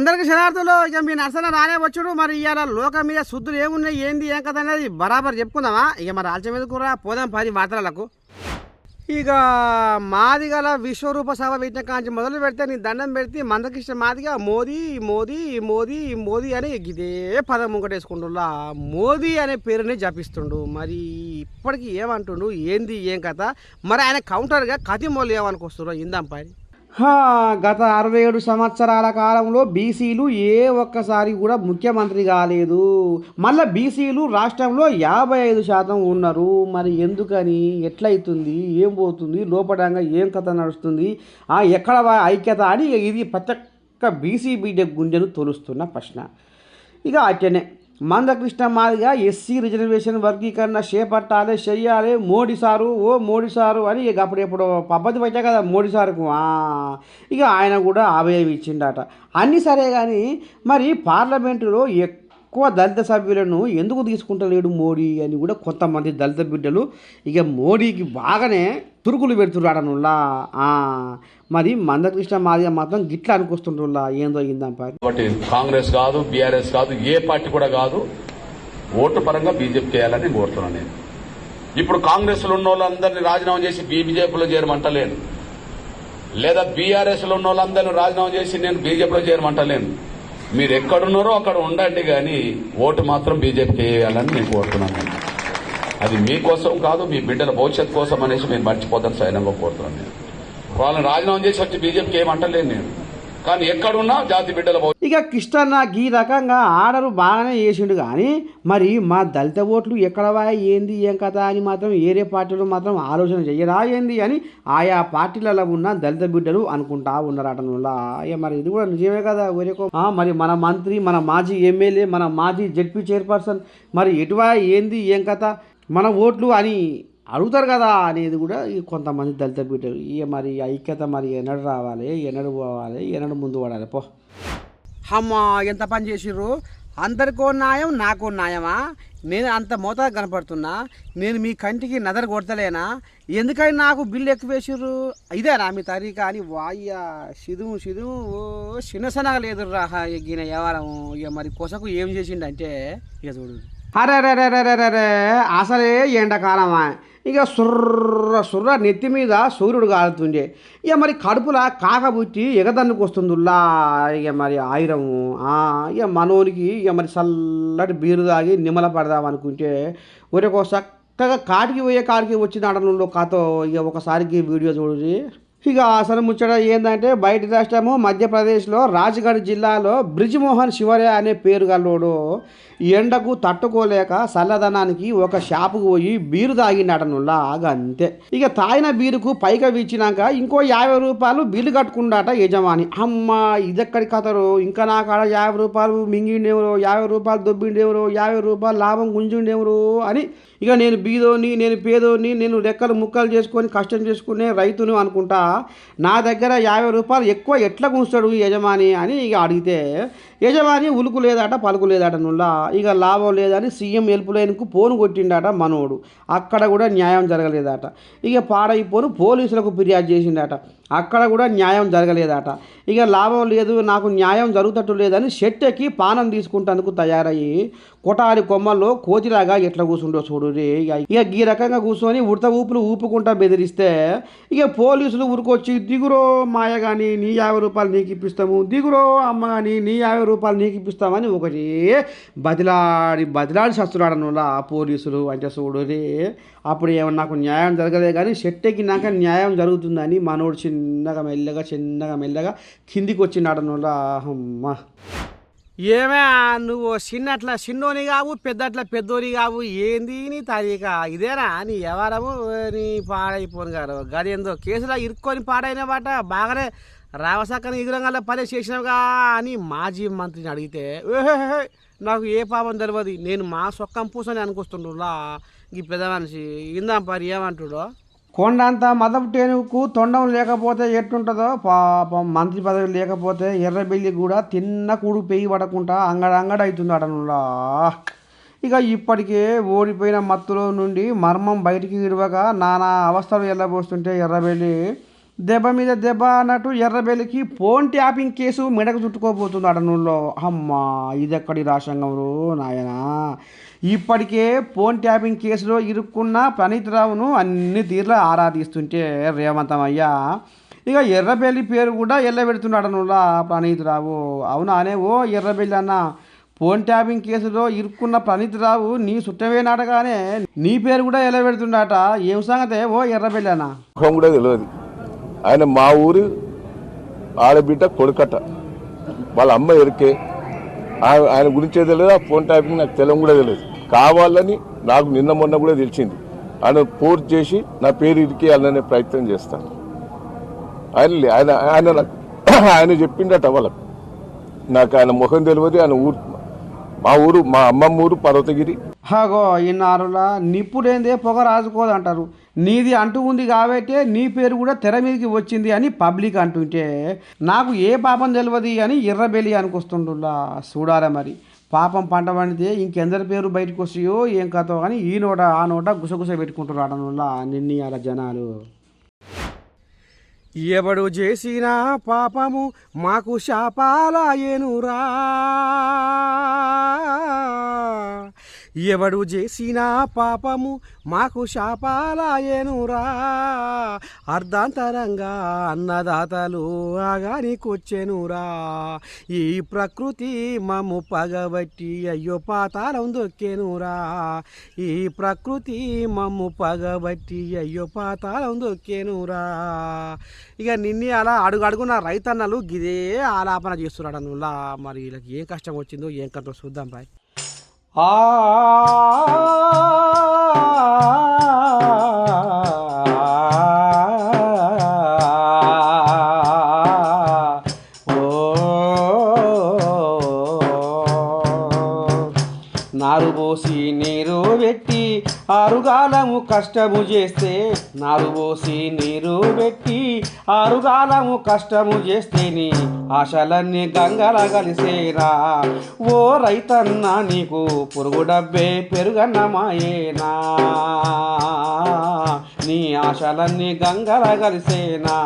అందరికి శరార్థులు ఇక మీ నర్సన రానే వచ్చుడు. మరి ఇవాళ లోకం మీద శుద్ధులు ఏమున్నాయి ఏంది ఏం కథ అనేది బరాబర్ చెప్పుకుందామా? ఇక మరి ఆల్చ మీద కూడా పోదాం పది వార్తలకు. ఇక మాది గల విశ్వరూప సభ పెట్టిన కాంచి మొదలు పెడితే నీ దండం పెడితే మందకృష్ణ మాదిగా మోదీ మోదీ మోదీ మోదీ అని ఇదే పదం ముంగటేసుకుంటున్నా మోదీ అనే పేరుని జపిస్తుండు. మరి ఇప్పటికి ఏమంటుండు ఏంది ఏం కథ? మరి ఆయన కౌంటర్గా కతిమోలు ఏమనుకొస్తుండ్రో ఇందాం పని. గత అరవై ఏడు సంవత్సరాల కాలంలో బీసీలు ఏ ఒక్కసారి కూడా ముఖ్యమంత్రి కాలేదు మళ్ళీ బీసీలు రాష్ట్రంలో యాభై ఐదు శాతం ఉన్నారు. మరి ఎందుకని? ఎట్లయితుంది? ఏం పోతుంది? లోపడంగా ఏం కథ నడుస్తుంది? ఆ, ఎక్కడ ఐక్యత అని ఇది ప్రతి ఒక్క బీసీ బీజే గుండెను తొలుస్తున్న ప్రశ్న. ఇక అట్లనే మందకృష్ణ మాదిగా ఎస్సీ రిజర్వేషన్ వర్గీకరణ చేపట్టాలి చెయ్యాలి. మోడీ సారు ఓ మోడీ సారు అని ఇక అప్పుడు ఎప్పుడు పద్ధతి పెట్టా కదా మోడీ సారుకు. ఇక ఆయన కూడా అభయం ఇచ్చిండట. అన్నీ సరే కానీ మరి పార్లమెంటులో ఎక్కువ దళిత సభ్యులను ఎందుకు తీసుకుంటలేడు మోడీ అని కూడా కొంతమంది దళిత బిడ్డలు ఇక మోడీకి బాగానే తురుకులు పెడుతున్నాడనుల్లా మరి మందకృష్ణ మాదిగా మాత్రం గిట్లా అనుకొస్తుంటుల్లా ఏందో ఇందాం కాబట్టి కాంగ్రెస్ కాదు బీఆర్ఎస్ కాదు ఏ పార్టీ కూడా కాదు ఓటు పరంగా బీజేపీ చేయాలని కోరుతున్నాను నేను. ఇప్పుడు కాంగ్రెస్లో ఉన్న వాళ్ళందరినీ రాజీనామా చేసి బీజేపీలో చేరమంటలేను. లేదా బీఆర్ఎస్లో ఉన్న వాళ్ళందరినీ రాజీనామా చేసి నేను బీజేపీలో చేరమంటలేను. మీరు ఎక్కడున్నారో అక్కడ ఉండండి కానీ ఓటు మాత్రం బీజేపీకి వేయాలని నేను కోరుతున్నాను అది మీకోసం కాదు మీ బిడ్డల భవిష్యత్ కోసం అనేసి మేము మర్చిపోతాను సైనంగా కోరుతున్నాను నేను. వాళ్ళని రాజీనామా చేసి వచ్చి బీజేపీకి ఏమంటలేను నేను. కానీ ఎక్కడున్నా జాతి బిడ్డల ఇక కిష్టన్న ఈ రకంగా ఆర్డర్ బాగానే చేసిండు కానీ మరి మా దళిత ఓట్లు ఎక్కడవా ఏంది ఏం కథ అని మాత్రం ఏరే పార్టీలు మాత్రం ఆలోచన చెయ్యరా ఏంది అని ఆయా పార్టీలలో ఉన్న దళిత బిడ్డలు అనుకుంటా ఉన్నారట నువ్వులా మరి ఇది కూడా నిజమే కదా ఊరేకో మరి మన మంత్రి మన మాజీ ఎమ్మెల్యే మన మాజీ జడ్పీ చైర్పర్సన్ మరి ఎటువా ఏంది ఏం కథ? మన ఓట్లు అని అడుగుతారు కదా అనేది కూడా ఈ కొంతమంది దళిత బిడ్డలు. ఇక మరి ఐక్యత మరి ఎన్నడు రావాలి ఎన్నడు పోవాలి ఎన్నడు ముందు పడాలి. పో. అమ్మా ఎంత పని చేసిర్రు? అందరికో న్యాయం నాకో న్యాయమా? నేను అంత మోతాదు కనపడుతున్నా. నేను మీ కంటికి నదర కొడతలేనా? ఎందుకని నాకు బిల్లు ఎక్కువ ఇదే నా మీ తరీకా అని వాయ్యా సిదుము సిదుము ఓ చిన్నసనగా లేదు రా వ్యవహారం. ఇక మరి కొసకు ఏం చేసిండంటే ఇక చూడు. అరే రే అసలే ఎండాకాలమా ఇక సుర్ర సుర్ర నెత్తి మీద సూర్యుడు కాలుతుండే ఇక మరి కడుపులా కాకబుచ్చి ఎగదన్నుకు వస్తుందిలా ఇక మరి ఆయురము. ఇక మనోనికి ఇక మరి చల్లటి బీరు తాగి నిమ్మల పడదాం అనుకుంటే ఒరేకో చక్కగా కాటికి పోయే కాడికి వచ్చిన ఆడనుల్లో కాతో ఇక ఒకసారికి వీడియో చూడండి ఇక అసలు ముచ్చట ఏంటంటే బయట రాష్ట్రము మధ్యప్రదేశ్లో రాజగఢ్ జిల్లాలో బ్రిజ్మోహన్ శివరే అనే పేరు గల్లోడు ఎండకు తట్టుకోలేక చల్లదనానికి ఒక షాపుకు పోయి బీరు తాగినాడనులా అంతే. ఇక తాగిన బీరుకు పైగా వీచినాక ఇంకో యాభై రూపాయలు బిల్లు కట్టుకున్నాట యజమాని. అమ్మ ఇదెక్కడి కథరు? ఇంకా నా కాడ యాభై రూపాయలు మింగిండేవరో? యాభై రూపాయలు దొబ్బిండేవరో? యాభై రూపాయలు లాభం గుంజుండేవరో అని ఇక నేను బీదోని నేను పేదోని నేను రెక్కలు ముక్కలు చేసుకొని కష్టం చేసుకునే రైతును అనుకుంటా నా దగ్గర యాభై రూపాయలు ఎక్కువ ఎట్లా గుంస్తాడు ఈ యజమాని అని ఇక అడిగితే యజమాని ఉలుకు లేదట పలుకు లేదట నుల్లా. ఇక లాభం లేదని సీఎం హెల్ప్ లైన్కు ఫోన్ కొట్టిండట మనోడు. అక్కడ కూడా న్యాయం జరగలేదట. ఇక పాడైపోను పోలీసులకు ఫిర్యాదు చేసిండట. అక్కడ కూడా న్యాయం జరగలేదట. ఇక లాభం లేదు నాకు న్యాయం జరుగుతట్టు లేదని షెట్టెక్కి పానం తీసుకుంటందుకు తయారయ్యి కొటారి కొమ్మల్లో కోతిలాగా ఎట్లా కూర్చుంటో చూడు రే. ఇక ఈ రకంగా కూర్చొని ఉడత ఊపులు ఊపుకుంటా బెదిరిస్తే ఇక పోలీసులు ఊరుకొచ్చి దిగురో మాయ కానీ నీ యాభై రూపాయలు నీకు ఇప్పిస్తాము. దిగురో అమ్మ కానీ నీ యాభై రూపాయలు నీకు ఇప్పిస్తామని ఒకటి బదిలాడి బదిలాడి సస్తున్నాడనులా పోలీసులు. అంటే చూడురే అప్పుడు ఏమన్నా నాకు న్యాయం జరగలేదు కానీ చెట్టెక్కినాక ఎక్కినాక న్యాయం జరుగుతుందని మనోడు చిన్నగా మెల్లగా చిన్నగా మెల్లగా కిందికి వచ్చినాడనులా అమ్మ. ఏమే నువ్వు చిన్నట్ల చిన్నోని కావు పెద్దట్ల పెద్దోని కావు ఏంది నీ తారీఖ? ఇదేనా నీ ఎవరము నీ పాడైపోను గారు. గదేందో కేసులో ఇరుక్కొని పాడైన బాట బాగానే రావసాకని ఎదురంగా పని చేసినావుగా అని మాజీ మంత్రిని అడిగితే ఓహే నాకు ఏ పాపం తెలియదు నేను మా సొక్కం పూసని అనుకొస్తుండ్రులా ఈ పెద్ద మనిషి ఇందాం పరి ఏమంటుడో? కొండంత మదపుటేనుకు తొండం లేకపోతే ఎట్టుంటుందో పాపం మంత్రి పదవి లేకపోతే ఎర్రబెల్లి కూడా తిన్న కూడు పెయ్యి పడకుండా అంగడ అంగడ అవుతుంది అడనులా ఇక ఇప్పటికే ఓడిపోయిన మత్తులో నుండి మర్మం బయటికి విడవగా నానా అవస్థలు ఎల్లబోస్తుంటే ఎర్రబెల్లి దెబ్బ మీద దెబ్బ అన్నట్టు ఎర్రబెల్లికి ఫోన్ ట్యాపింగ్ కేసు మెడకు చుట్టుకోబోతుంది అడనుల్లో అమ్మా ఇదెక్కడి రాశంగంలో నాయనా? ఇప్పటికే ఫోన్ ట్యాపింగ్ కేసులో ఇరుక్కున్న ప్రణీత్ రావును అన్ని తీర్ల ఆరా తీస్తుంటే ఇక ఎర్రబెల్లి పేరు కూడా ఎల్లబెడుతున్నాడు అడనులా ప్రణీత్ రావు అవునా అనే ఓ ఎర్రబెల్లి అన్న ఫోన్ ట్యాపింగ్ కేసులో ఇరుక్కున్న ప్రణీత్ రావు నీ చుట్టమే నాటగానే నీ పేరు కూడా ఎల్లబెడుతుండట. ఏం సంగతే ఓ ఎర్రబెల్లి అన్న? కూడా తెలియదు ఆయన మా ఊరి ఆడబిడ్డ కొడుకట. వాళ్ళ అమ్మ ఎరికే. ఆయన గురించే తెలియదు? ఆ ఫోన్ టైపింగ్ నాకు తెలియడం కూడా తెలియదు. కావాలని నాకు నిన్న మొన్న కూడా తెలిసింది. ఆయన ఫోర్స్ చేసి నా పేరు ఇరికేయాలనే ప్రయత్నం చేస్తాను. ఆయన ఆయన ఆయన ఆయన చెప్పిండట వాళ్ళకు. నాకు ఆయన ముఖం తెలియదు ఆయన ఊరు మా ఊరు మా అమ్మమ్మ ఊరు పర్వతగిరి. హాగో ఇన్నారులా నిప్పుడేందే పొగ రాజుకోదంటారు. నీది అంటూ ఉంది కాబట్టి నీ పేరు కూడా తెర మీదకి వచ్చింది అని పబ్లిక్ అంటుంటే నాకు ఏ పాపం తెలియదు అని ఎర్రబెలి అనుకొస్తుండులా చూడాలా మరి. పాపం పంట పండితే ఇంకెందరి పేరు బయటకు వస్తాయో ఏం కథో అని ఈ నోట ఆ నోట గుసగుస పెట్టుకుంటారు అడనులా నిన్ని అలా జనాలు. ఎవడు చేసిన పాపము మాకు శాపాలయేనురా ఎవడు చేసిన పాపము మాకు శాపాలయేనురా అర్ధాంతరంగా అన్నదాతలు ఆగానికొచ్చెనురా. ఈ ప్రకృతి మమ్ము పగబట్టి అయ్యో పాతాళం దొక్కెనురా. ఈ ప్రకృతి మమ్ము పగబట్టి అయ్యో పాతాళం దొక్కెనురా. ఇక నిన్నే అలా అడుగు అడుగున రైతన్నలు గిదే ఆలాపన చేస్తున్నాడు అనులా మరి వీళ్ళకి ఏం కష్టం వచ్చిందో ఏం కంటో చూద్దాం రాయ్. ఆ కష్టము చేస్తే నారు నీరు పెట్టి ఆరుగాలము కష్టము చేస్తేని ఆశలన్నీ గంగల కలిసేరా ఓ రైతన్న నీకు పురుగు డబ్బే పెరుగన్నమాయేనా నీ ఆశలన్నీ గంగల కలిసేనా?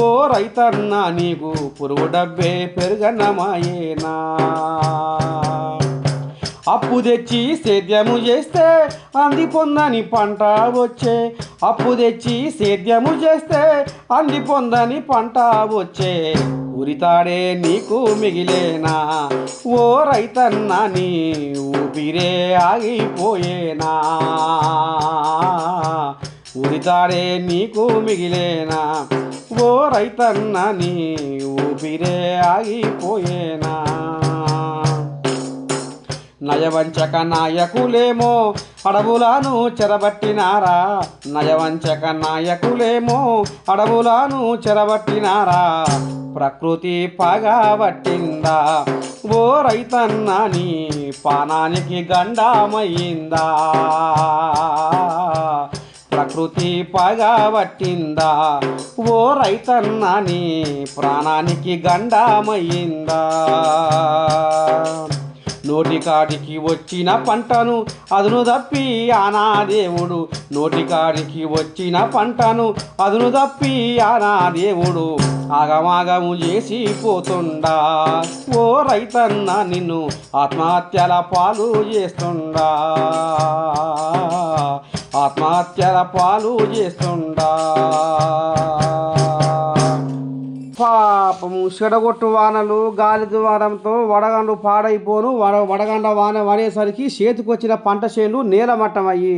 ఓ రైతన్న నీకు పురుగు డబ్బే పెరుగన్నమాయేనా అప్పు తెచ్చి సేద్యము చేస్తే అంది పొందని పంట వచ్చే. అప్పు తెచ్చి సేద్యము చేస్తే అంది పొందని పంట వచ్చే. ఉరితాడే నీకు మిగిలేనా? ఓ రైతన్న నీ ఊపిరే ఆగిపోయేనా? ఉరితాడే నీకు మిగిలేనా? ఓ రైతన్న నీ ఊపిరే ఆగిపోయేనా? నయవంచక నాయకులేమో అడవులను చెరబట్టినారా? నయవంచక నాయకులేమో అడవులను చెరబట్టినారా? ప్రకృతి పగబట్టిందా ఓ రైతన్న నీ పానానికి గండమయ్యిందా? ప్రకృతి పగబట్టిందా ఓ రైతన్న నీ ప్రాణానికి గండమయ్యిందా? నోటికాడికి వచ్చిన పంటను అదును తప్పి ఆనాదేవుడు. నోటికాడికి వచ్చిన పంటను అదును తప్పి ఆనాదేవుడు. ఆగమాగము చేసి పోతుండా. ఓ రైతన్న నిన్ను ఆత్మహత్యల పాలు చేస్తుండా. ఆత్మహత్యల పాలు చేస్తుండా. పాపము చెడగొట్టు వానలు గాలి ద్వారంతో వడగండు పాడైపోను. వడ వడగండ వాన పడేసరికి చేతికొచ్చిన పంట చేను నేలమట్టం అయ్యి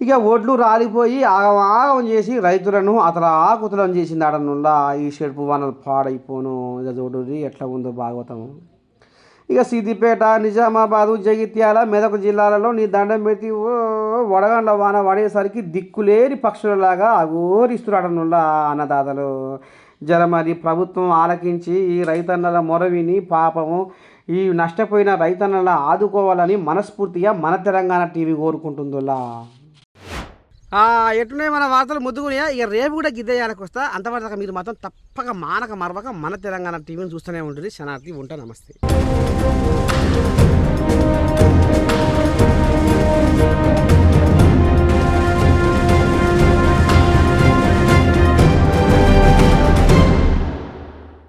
ఇక ఒడ్లు రాలిపోయి ఆగం ఆగం చేసి రైతులను అతల ఆకుతలం చేసింది ఆడనుల్లా ఈ చెడుపు వానలు పాడైపోను. ఇక చూడు ఎట్లా ఉందో భాగవతము ఇక సిద్దిపేట నిజామాబాదు జగిత్యాల మెదక్ జిల్లాలలో నీ దండం పెట్టి వడగండ వడగండ్ల వాన పడేసరికి దిక్కులేని పక్షులలాగా అఘోరిస్తున్నాడనుల్లా అన్నదాతలు. జర మరి ప్రభుత్వం ఆలకించి ఈ రైతన్నల మొరవిని పాపము ఈ నష్టపోయిన రైతన్నల ఆదుకోవాలని మనస్ఫూర్తిగా మన తెలంగాణ టీవీ కోరుకుంటుందిలా. ఎట్లున్నాయి మన వార్తలు ముద్దుకునే ఇక రేపు కూడా గిద్దయాలకు వస్తా. అంతవరకు మీరు మాత్రం తప్పక మానక మరవక మన తెలంగాణ టీవీని చూస్తూనే ఉంటుంది శనార్థి ఉంటా నమస్తే.